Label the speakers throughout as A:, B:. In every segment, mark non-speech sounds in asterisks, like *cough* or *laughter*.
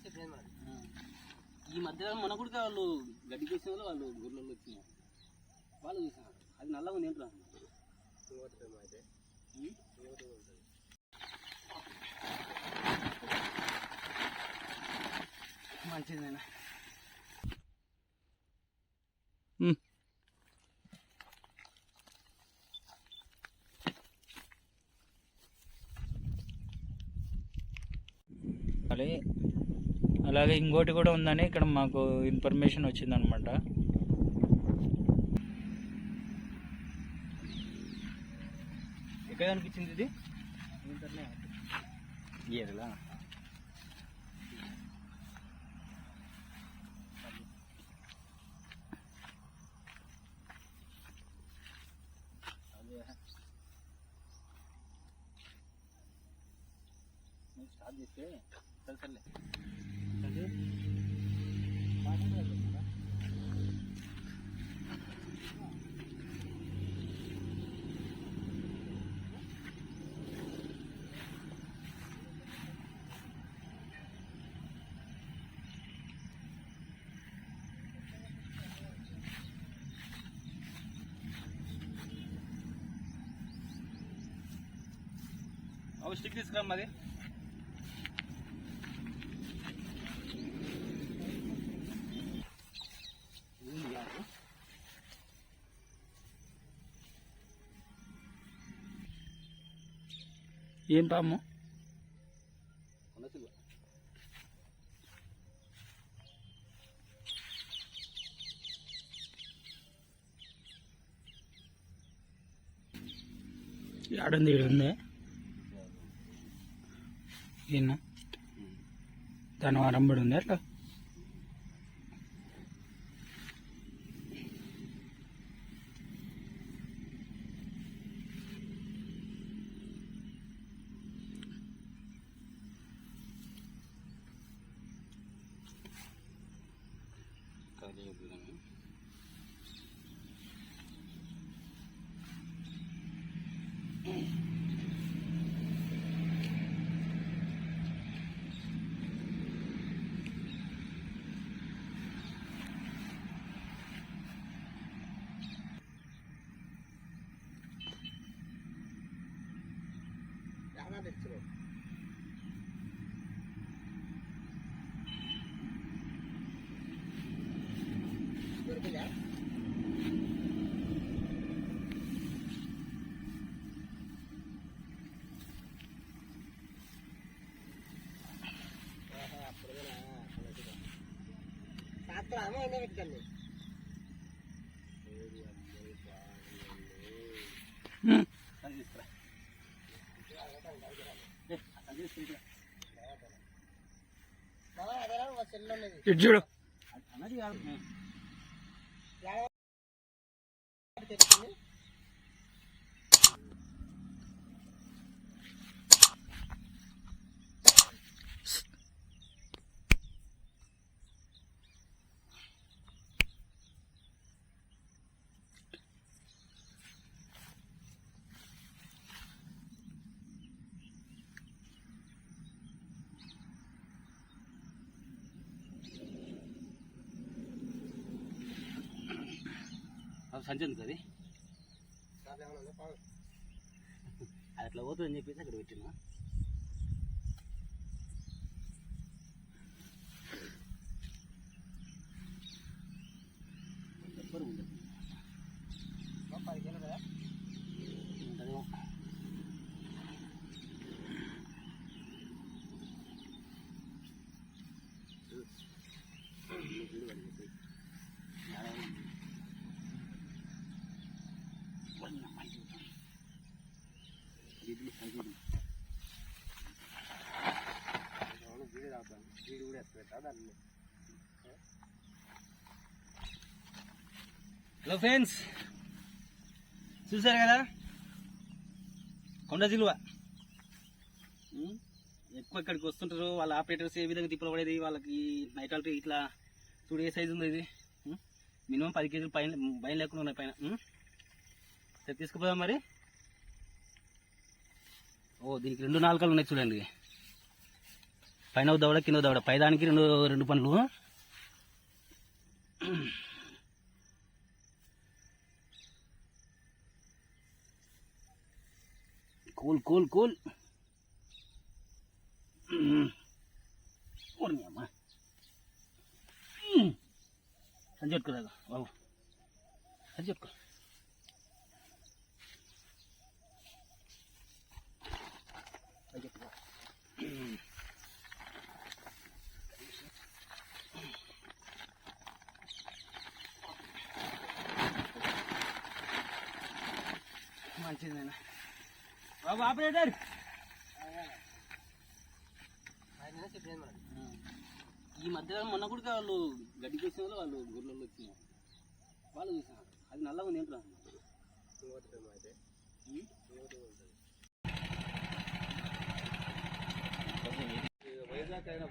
A: ఈ మధ్య మన కూడా వాళ్ళు గడ్డి చేసిన వాళ్ళు వాళ్ళు ఊర్లలో వచ్చినారు. వాళ్ళు చూసినారు. అది నల్లగా ఉంది ఏంటో మంచిది మంచిదేనా
B: అలాగే అలాగే ఇంకోటి కూడా ఉందని ఇక్కడ మాకు ఇన్ఫర్మేషన్ వచ్చిందనమాట.
A: ఎక్కడ అనిపించింది ఇది? ఏరలా? స్టార్ట్ చేస్తే సరే సర్లే. అంటే ఒక స్టిక్ తీసుకురా మరి
B: ఏం పాము? ఆడుంది ఉంది. ఈయన. దాని వరంబడి ఉంది అట్లా?
A: అది తీసుకురా అది తీసుకుంటా
B: ఇటు చూడు.
A: అన్నది కాదు. అది సంచి ఎందుకు అది *laughs* అది అట్లా పోతుందని చెప్పేసి అక్కడ పెట్టినా ఎవ్వరు ఉండదు. Hello friends చూసారు కదా? కొండ జిలువ. ఎక్కువ ఇక్కడికి వస్తుంటారు వాళ్ళ ఆపరేటర్స్ ఏ విధంగా తిప్పలు పడేది వాళ్ళకి నైట్ ఆల్టీ ఇట్లా చూడు ఏ సైజు ఉంది ఇది. మినిమం పది కేజీలు పైన భయం లేకుండా ఉన్నాయి పైన. సరే తీసుకుపోదాం మరి. ఓ దీనికి రెండు నాలుకలు ఉన్నాయి చూడండి. పైన దవడ కింద దవడ. పైదానికి రెండు రెండు పనులు కూల్ కూల్ కూల్. అమ్మా. సంచి పెట్టుకోరాదు బాబు. సంచి పెట్టుకో నాయన బాబు ఆపరేటర్. ఈ మధ్య మొన్న కూడా వాళ్ళు గడ్డి చేసిన వాళ్ళు వాళ్ళు గుర్రెలు వచ్చినారు. వాళ్ళు చూసినారు అది నల్లగా ఉంది ఏంటో వైజాగ్ అయిన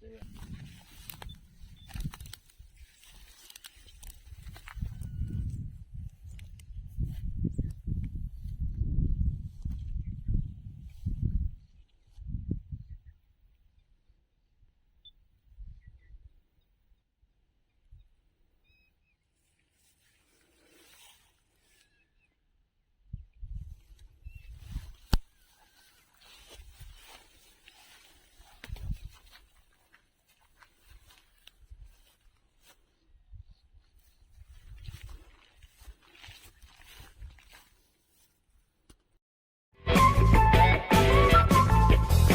A: 这个